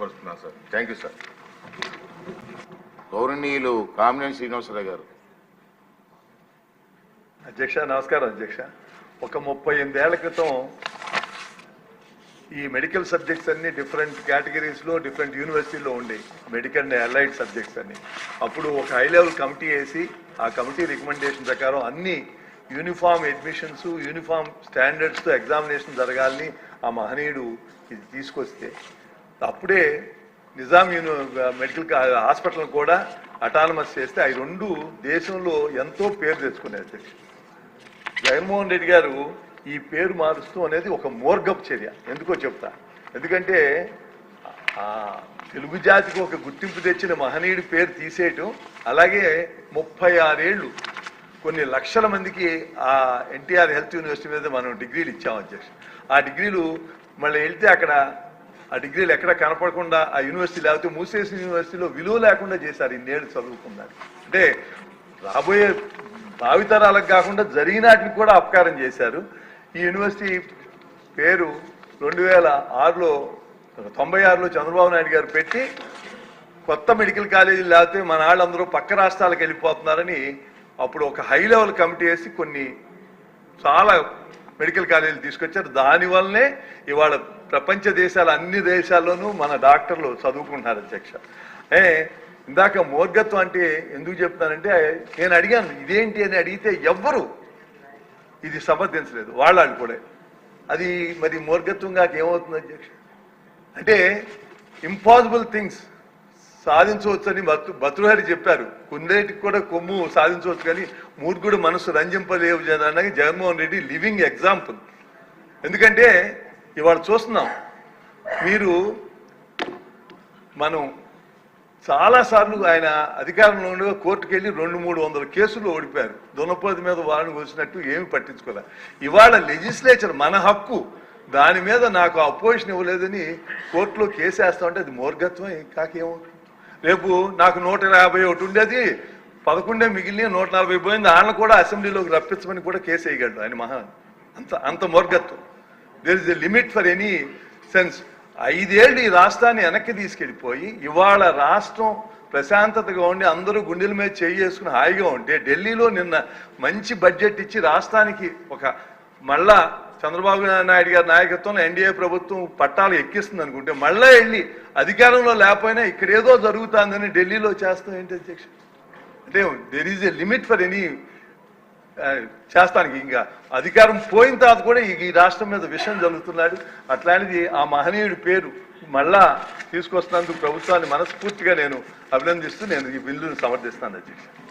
తెలియపరుస్తున్నాను sir. Thank you sir గౌరవనీయులు కామినేని శ్రీనివాసరావు గారు. అధ్యక్ష నమస్కారం అధ్యక్ష. ఒక ముప్పై ఎనిమిదేళ్ళ క్రితం ఈ మెడికల్ సబ్జెక్ట్స్ అన్ని డిఫరెంట్ కేటగిరీస్లో డిఫరెంట్ యూనివర్సిటీలో ఉండే మెడికల్ అండ్ అలైడ్ సబ్జెక్ట్స్ అన్ని. అప్పుడు ఒక హై లెవెల్ కమిటీ వేసి ఆ కమిటీ రికమెండేషన్ ప్రకారం అన్ని యూనిఫామ్ అడ్మిషన్స్ యూనిఫామ్ స్టాండర్డ్స్తో ఎగ్జామినేషన్ జరగాలని ఆ మహనీయుడు ఇది తీసుకొస్తే అప్పుడే నిజాం యూని మెడికల్ హాస్పిటల్ కూడా అటానమస్ చేస్తే అవి రెండు దేశంలో ఎంతో పేరు తెచ్చుకునే అధ్యక్ష. జగన్మోహన్ రెడ్డి గారు ఈ పేరు మారుస్తూ అనేది ఒక మోర్గప్ చర్య. ఎందుకో చెప్తా. ఎందుకంటే ఆ తెలుగు జాతికి ఒక గుర్తింపు తెచ్చిన మహనీయుడి పేరు తీసేయటం అలాగే ముప్పై ఆరేళ్ళు కొన్ని లక్షల మందికి ఆ ఎన్టీఆర్ హెల్త్ యూనివర్సిటీ మీద మనం డిగ్రీలు ఇచ్చాం అధ్యక్ష. ఆ డిగ్రీలు మళ్ళీ వెళ్తే అక్కడ ఆ డిగ్రీలు ఎక్కడ కనపడకుండా ఆ యూనివర్సిటీ లేకపోతే మూసేసిన యూనివర్సిటీలో విలువ లేకుండా చేశారు ఇన్నేళ్ళు చదువుకున్నారు. అంటే రాబోయే భావితరాలకు కాకుండా జరిగినాటికి కూడా అపకారం చేశారు. ఈ యూనివర్సిటీ పేరు రెండు వేల ఆరులో తొంభై ఆరులో చంద్రబాబు నాయుడు గారు పెట్టి కొత్త మెడికల్ కాలేజీలు లేకపోతే మన వాళ్ళందరూ పక్క రాష్ట్రాలకు వెళ్ళిపోతున్నారని అప్పుడు ఒక హై లెవెల్ కమిటీ వేసి కొన్ని చాలా మెడికల్ కాలేజీలు తీసుకొచ్చారు. దానివల్లనే ఇవాళ ప్రపంచ దేశాల అన్ని దేశాల్లోనూ మన డాక్టర్లు చదువుకుంటున్నారు అధ్యక్ష. ఏ ఇందాక మూర్ఘత్వం అంటే ఎందుకు చెప్తానంటే నేను అడిగాను ఇదేంటి అని అడిగితే ఎవ్వరు ఇది సమర్థించలేదు. వాళ్ళు కూడా. అది మరి మూర్ఘత్వంగా ఏమవుతుంది అధ్యక్ష? అంటే ఇంపాసిబుల్ థింగ్స్ సాధించవచ్చని బతు బతుహరి చెప్పారు. కుందేటికి కూడా కొమ్ము సాధించవచ్చు కానీ మూర్ఖుడు మనసు రంజింపలేవు జనానికి జగన్మోహన్ రెడ్డి లివింగ్ ఎగ్జాంపుల్. ఎందుకంటే ఇవాళ చూస్తున్నాం. మీరు మనం చాలాసార్లు ఆయన అధికారంలో ఉండగా కోర్టుకు వెళ్ళి రెండు మూడు వందల కేసులు ఓడిపోయారు. దునపోతి మీద వారిని వచ్చినట్టు ఏమి పట్టించుకోలే. ఇవాళ లెజిస్లేచర్ మన హక్కు. దాని మీద నాకు అపోజిషన్ ఇవ్వలేదని కోర్టులో కేసు వేస్తా ఉంటే అది మూర్ఘత్వం కాకేమవుతుంది? రేపు నాకు నూట యాభై ఒకటి ఉండేది పదకొండే మిగిలిన నూట నలభై పోయింది ఆయన కూడా అసెంబ్లీలోకి రప్పించమని కూడా కేసు వేయగలడు ఆయన మహా అంత అంత మూర్ఘత్వం there is a limit for any sense ఐదేళ్ళు ఈ రాష్ట్రాన్ని వెనక్కి తీసుకెళ్ళిపోయి ఇవాళ రాష్ట్రం ప్రశాంతతగా ఉండి అందరూ గుండెల మీద చేయి చేసుకుని హాయిగా ఉంటే ఢిల్లీలో నిన్న మంచి బడ్జెట్ ఇచ్చి రాష్ట్రానికి ఒక మళ్ళా చంద్రబాబు నాయుడు గారి నాయకత్వంలో ఎన్డీఏ ప్రభుత్వం పట్టాలు ఎక్కిస్తుంది అనుకుంటే మళ్ళీ వెళ్ళి అధికారంలో లేకపోయినా ఇక్కడ ఏదో జరుగుతుందని ఢిల్లీలో చేస్తాం ఏంటి అధ్యక్ష? అంటే there is a limit for any చేస్తానికి. ఇంకా అధికారం పోయిన తర్వాత కూడా ఈ- ఈ రాష్ట్రం మీద విషయం జరుగుతున్నాడు. అట్లాంటిది ఆ మహనీయుడి పేరు మళ్ళా తీసుకొస్తున్నందుకు ప్రభుత్వాన్ని మనస్ఫూర్తిగా నేను అభినందిస్తూ నేను ఈ బిల్లును సమర్థిస్తాను అధ్యక్ష.